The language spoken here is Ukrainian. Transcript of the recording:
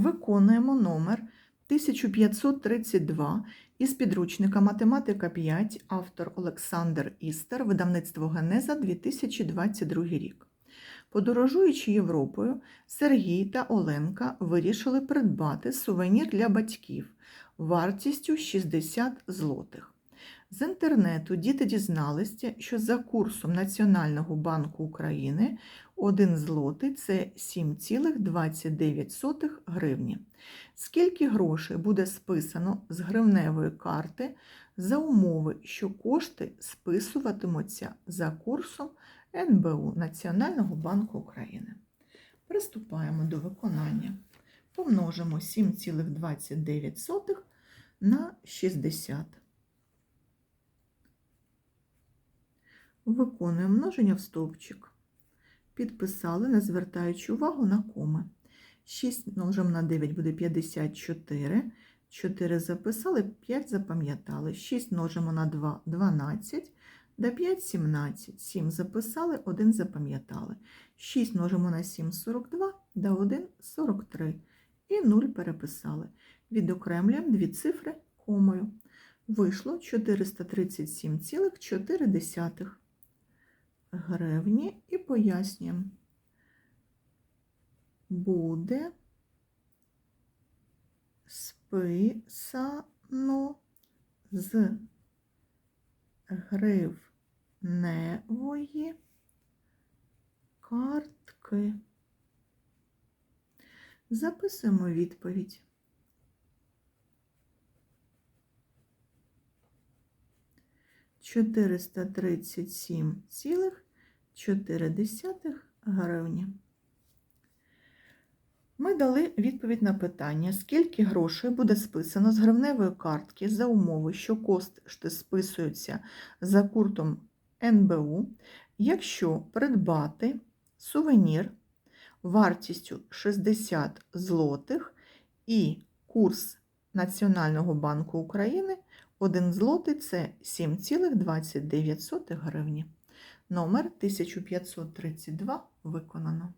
Виконуємо номер 1532 із підручника Математика 5, автор Олександр Істер, видавництво Генеза 2022 рік. Подорожуючи Європою, Сергій та Оленка вирішили придбати сувенір для батьків вартістю 60 злотих. З інтернету діти дізналися, що за курсом Національного банку України 1 злотий це 7,29 гривні. Скільки грошей буде списано з гривневої карти за умови, що кошти списуватимуться за курсом НБУ Національного банку України? Приступаємо до виконання. Помножимо 7,29 на 60. Виконуємо множення в стовпчик. Підписали, не звертаючи увагу на коми. 6 множимо на 9 буде 54. 4 записали, 5 запам'ятали. 6 множимо на 2 12. До 5 17. 7 записали, 1 запам'ятали. 6 множимо на 7 42, до 1 43. І 0 переписали. Відокремлюємо дві цифри комою. Вийшло 437,4 гривні і пояснюємо. Буде списано з гривневої картки. Записуємо відповідь. Чотириста тридцять сім цілих 4 гривні. Ми дали відповідь на питання, скільки грошей буде списано з гривневої картки за умови, що кошти списуються за куртом НБУ, якщо придбати сувенір вартістю 60 злотих і курс Національного банку України 1 злотий це 7,29 гривні. Номер 1532 виконано.